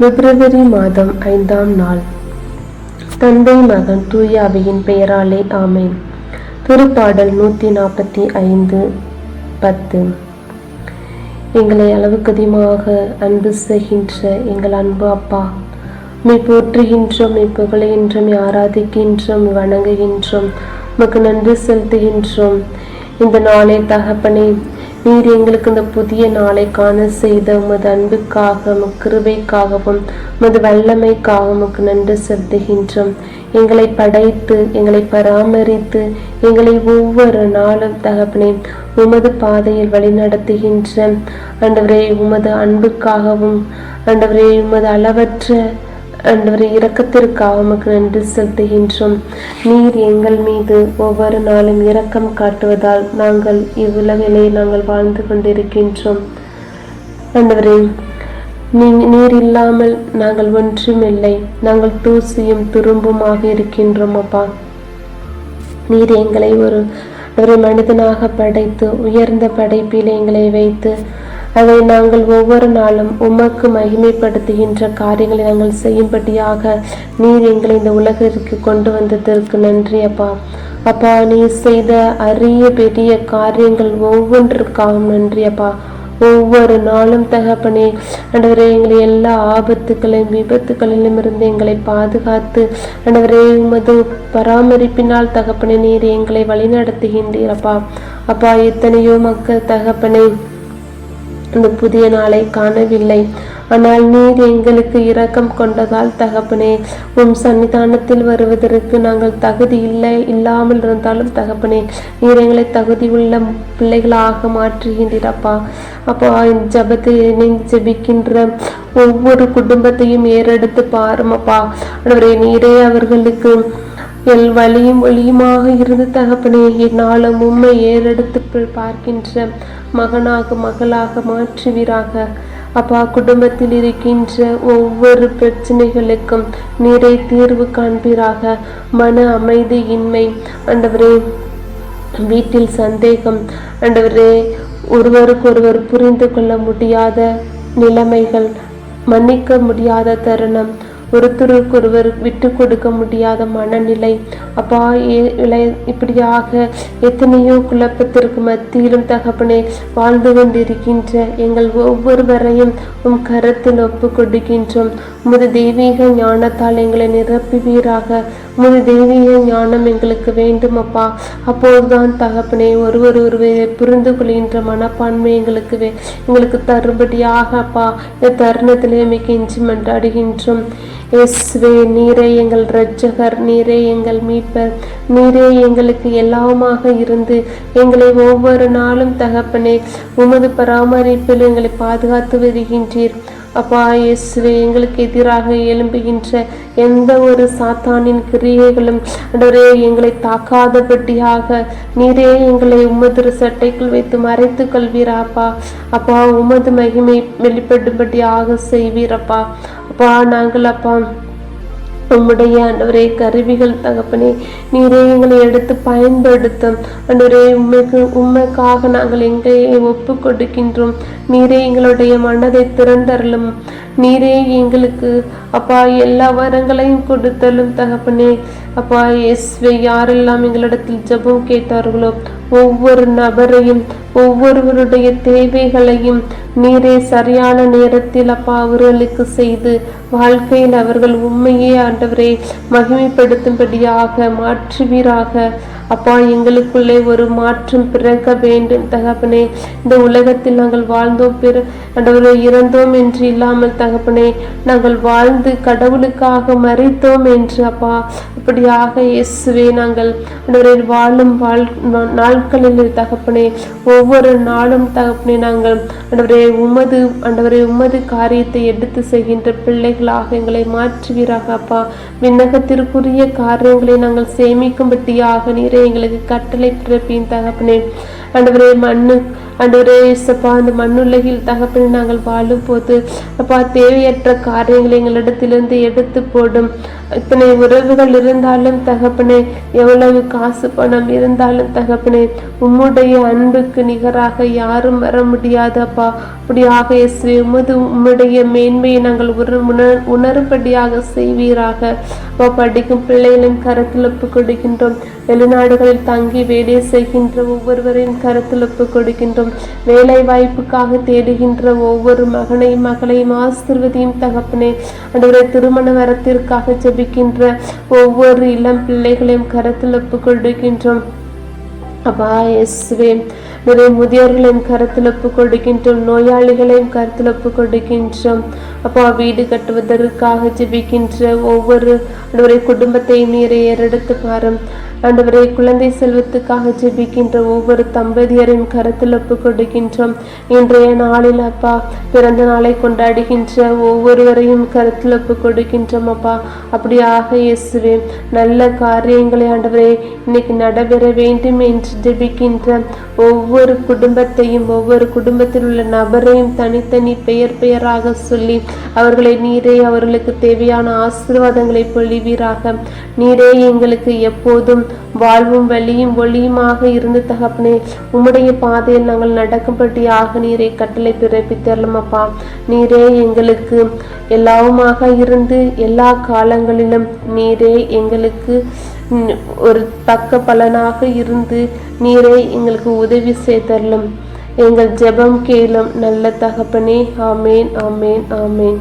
பிப்ரவரி மாதம் ஐந்தாம் நாள். தந்தை மகன் தூயாவையின் பெயராலே ஆமை திருப்பாடல் நூற்றி நாற்பத்தி ஐந்து பத்து. எங்களை அளவுக்கு அதிகமாக அன்பு செய்கின்ற எங்கள் அன்பு அப்பா மெய் போற்றுகின்றோம் மெய் புகழுகின்றோம் மெய் ஆராதிக்கின்றோம் வணங்குகின்றோம் உமக்கு நன்றி செலுத்துகின்றோம். இந்த நாளை தகப்பனே நீர் எங்களுக்கு இந்த புதிய நாளை காண செய்த உமது அன்புக்காக கிருபைக்காகவும் உமது வல்லமைக்காக உமக்கு நன்றி செலுத்துகின்றோம். எங்களை படைத்து எங்களை பராமரித்து எங்களை ஒவ்வொரு நாளும் தகப்பனே உமது பாதையில் வழிநடத்துகின்ற ஆண்டவரே உமது அன்புக்காகவும் ஆண்டவரே உமது அளவற்ற ஆண்டவரே இரக்கத்திற்காக உமக்கு நன்றி செலுத்துகின்றோம். நீர் எங்கள் மீது ஒவ்வொரு நாளும் இரக்கம் காட்டுவதால் நாங்கள் இவ்வுலகிலே நாங்கள் வாழ்ந்து கொண்டிருக்கின்றோம். ஆண்டவரே நீ நீர் இல்லாமல் நாங்கள் ஒன்றுமில்லை. நாங்கள் தூசியும் துரும்புமாக இருக்கின்றோம் அப்பா. நீர் எங்களை ஒரு ஒரு மனிதனாக படைத்து உயர்ந்த படைப்பில் எங்களை வைத்து அதை நாங்கள் ஒவ்வொரு நாளும் உமக்கு மகிமைப்படுத்துகின்ற காரியங்களை நாங்கள் செய்யும்படியாக நீர் எங்களை இந்த உலகிற்கு கொண்டு வந்ததற்கு நன்றி அப்பா. அப்பா நீ செய்த அரிய பெரிய காரியங்கள் ஒவ்வொன்றுக்காகவும் நன்றி அப்பா. ஒவ்வொரு நாளும் தகப்பனே ஆண்டவரே எங்களை எல்லா ஆபத்துக்களையும் விபத்துகளிலும் இருந்து எங்களை பாதுகாத்து ஆண்டவரே உமது பராமரிப்பினால் தகப்பனே நீர் எங்களை வழிநடத்துகின்றீர் அப்பா. அப்பா எத்தனையோ மக்கள் தகப்பனே அந்த புதிய நாளை காணவில்லை. ஆனால் நீர் எங்களுக்கு இரக்கம் கொண்டதால் தகப்பனே உம் சன்னிதானத்தில் வருவதற்கு நாங்கள் தகுதி இல்லை இல்லாமல் இருந்தாலும் தகப்பனே நீர் எங்களை தகுதி உள்ள பிள்ளைகளாக மாற்றுகின்றீரப்பா. அப்பா இந்த ஜபத்தை ஜபிக்கின்ற ஜெபிக்கின்ற ஒவ்வொரு குடும்பத்தையும் ஏறெடுத்து பாருமப்பா. அவரை நீரே அவர்களுக்கு எல் வழியும் ஒளியுமாக இருந்து தகப்பனே என்னாலும் உம்மை ஏறெடுத்து பார்க்கின்ற மகனாக மகளாக மாற்றுவீராக. அப்பா குடும்பத்தில் இருக்கின்ற ஒவ்வொரு பிரச்சனைகளுக்கும் நீரை தீர்வு காண்பீராக. மன அமைதியின்மை. ஆண்டவரே வீட்டில் சந்தேகம். ஆண்டவரே ஒருவருக்கொருவர் புரிந்து கொள்ள முடியாத நிலைமைகள். மன்னிக்க முடியாத தருணம். ஒருத்தருக்கொருவர் விட்டு கொடுக்க முடியாத மனநிலை. அப்பா இளைய இப்படியாக எத்தனையோ குழப்பத்திற்கு மத்தியிலும் தகப்பனே வாழ்ந்து கொண்டிருக்கின்ற எங்கள் ஒவ்வொருவரையும் உம் கரத்தில் ஒப்பு கொடுக்கின்றோம். முது தெய்வீக ஞானத்தால் எங்களை நிரப்புவீராக. முது தெய்வீக ஞானம் எங்களுக்கு வேண்டும் அப்பா. அப்போதுதான் தகப்பனே ஒருவர் ஒருவரை புரிந்து கொள்கின்ற மனப்பான்மை எங்களுக்கு வே- எங்களுக்கு தரும்படியாக அப்பா. இந்த தருணத்திலே மிக இஞ்சி மன்றாடுகின்றோம். இயேசுவே நீரே எங்கள் இரட்சகர் நீரே எங்கள் மீட்பர் நீரே எங்களுக்கு எல்லாமாக இருந்து எங்களை ஒவ்வொரு நாளும் தகப்பனே உமது பராமரிப்பில் எங்களை பாதுகாத்து வருகின்றீர். அப்பா இயேசுவே எங்களுக்கு எதிராக எழும்புகின்ற எந்த ஒரு சாத்தானின் கிரியைகளும் ஆண்டவரே எங்களை தாக்காதபடியாக நீரே எங்களை உமது சட்டைக்குள் வைத்து மறைத்து கொள்வீராப்பா அப்பா உமது மகிமை வெளிப்படும்படியாக செய்வீரப்பா. அப்பா நாங்கள் அப்பா உம்முடைய ஆண்டவரே கருவிகள் தகப்பனே நீரே எங்களை எடுத்து பயன்படுத்தும். ஆண்டவரே உண்மைக்கு உண்மைக்காக நாங்கள் எங்கே ஒப்பு கொடுக்கின்றோம் நீரே எங்களுடைய மனதை திறந்தருளும். நீரே எங்களுக்கு அப்பா எல்லா வரங்களையும் கொடுத்தலும் தகப்பனே. அப்பா எஸ்வே யாரெல்லாம் எங்களிடத்தில் ஜெபம் கேட்டார்களோ ஒவ்வொரு நபரையும் ஒவ்வொருவருடைய தேவைகளையும் நீரே சரியான நேரத்தில் அப்பா அவர்களுக்கு செய்து வாழ்க்கையில் அவர்கள் உண்மையே ஆண்டவரே மகிமைப்படுத்தும்படியாக மாற்றுவீராக. அப்பா எங்களுக்குள்ளே ஒரு மாற்றம் பிறக்க வேண்டும். தகப்பனே இந்த உலகத்தில் நாங்கள் வாழ்ந்தோம் பிற ஆண்டவரே இறந்தோம் என்று இல்லாமல் தகப்பனே நாங்கள் வாழ்ந்து கடவுளுக்காக மறைத்தோம் என்று அப்பா அப்படியாக இயேசுவே நாங்கள் ஆண்டவரே வாழும் வாழ் நாட்களில் தகப்பனே ஒவ்வொரு நாளும் தகப்பனே நாங்கள் அன்றவரை உமது ஆண்டவரே உமது காரியத்தை எடுத்து செய்கின்ற பிள்ளைகளாக எங்களை மாற்றுவீராக அப்பா. விண்ணகத்திற்குரிய காரியங்களை நாங்கள் சேமிக்கும்படியாக நீரே எங்களுக்கு கட்டளை பிறப்பின் தகப்பனே. ஆண்டவரே மண்ணு ஆண்டவரே இயேசப்பா அந்த மண்ணுலகில் தகப்பனை நாங்கள் வாழும் போது அப்பா தேவையற்ற காரியங்களை எங்களிடத்திலிருந்து எடுத்து போடும். இத்தனை உறவுகள் இருந்தாலும் தகப்பனே எவ்வளவு காசு பணம் இருந்தாலும் தகப்பனே உம்முடைய அன்புக்கு நிகராக யாரும் வர முடியாதப்பா அப்படியாக இயேசுவே உமது உம்முடைய மேன்மையை நாங்கள் உணர் உணர் உணரும்படியாக செய்வீராக. அப்பா படிக்கும் பிள்ளைகளின் கரத்தில் ஒப்பு கொடுக்கின்றோம். வெளிநாடுகளில் தங்கி வேலை செய்கின்ற ஒவ்வொருவரையும் கருத்தில் ஒப்பு கொடுக்கின்றோம். வேலை வாய்ப்புக்காக தேடுகின்ற ஒவ்வொரு மகனையும் மகளையும் ஆசிர்வதியும் தகப்பனே. அன்றுவரை திருமண வரத்திற்காக ஜெபிக்கின்ற ஒவ்வொரு இளம் பிள்ளைகளையும் கருத்தில் ஒப்பு கொடுக்கின்றோம். அப்பா எஸ்வே நிறைய முதியோர்களின் கருத்தில் ஒப்பு கொடுக்கின்றோம். நோயாளிகளையும் கருத்தில் ஒப்பு கொடுக்கின்றோம். அப்பா வீடு கட்டுவதற்காக ஜெபிக்கின்ற ஒவ்வொரு குடும்பத்தையும் குடும்பத்தை நீரை ஏறெடுத்து பாரும். ஆண்டவரே குழந்தை செல்வத்துக்காக ஜெபிக்கின்ற ஒவ்வொரு தம்பதியரையும் கருத்தில் ஒப்பு கொடுக்கின்றோம். இன்றைய நாளில் அப்பா பிறந்த நாளை கொண்டாடுகின்ற ஒவ்வொருவரையும் கருத்தில் ஒப்பு கொடுக்கின்றோம் அப்பா. அப்படியாக இயேசுவே நல்ல காரியங்களை ஆண்டவரே இன்னைக்கு நடைபெற வேண்டும் என்று ஜெபிக்கின்ற ஒவ்வொரு குடும்பத்தையும் ஒவ்வொரு குடும்பத்தில் உள்ள நபரையும் தனித்தனி பெயர் பெயராக சொல்லி அவர்களை நீரே அவர்களுக்கு தேவையான ஆசீர்வாதங்களை பொழிவீராக. நீரே எங்களுக்கு எப்போதும் வாழ்வும் வழியும் ஒளியுமாக இருந்து தகப்பனே உம்முடைய பாதையில் நாங்கள் நடக்கும்படியாக நீரை கட்டளை பிறப்பித்தரலாம் அப்பா. நீரே எங்களுக்கு எல்லாவுமாக இருந்து எல்லா காலங்களிலும் நீரே எங்களுக்கு ஒரு தக்க பலனாக இருந்து நீரே எங்களுக்கு உதவி செய்தரலும். எங்கள் ஜெபம் கேளும் நல்ல தகப்பனே ஆமேன் ஆமேன் ஆமேன்.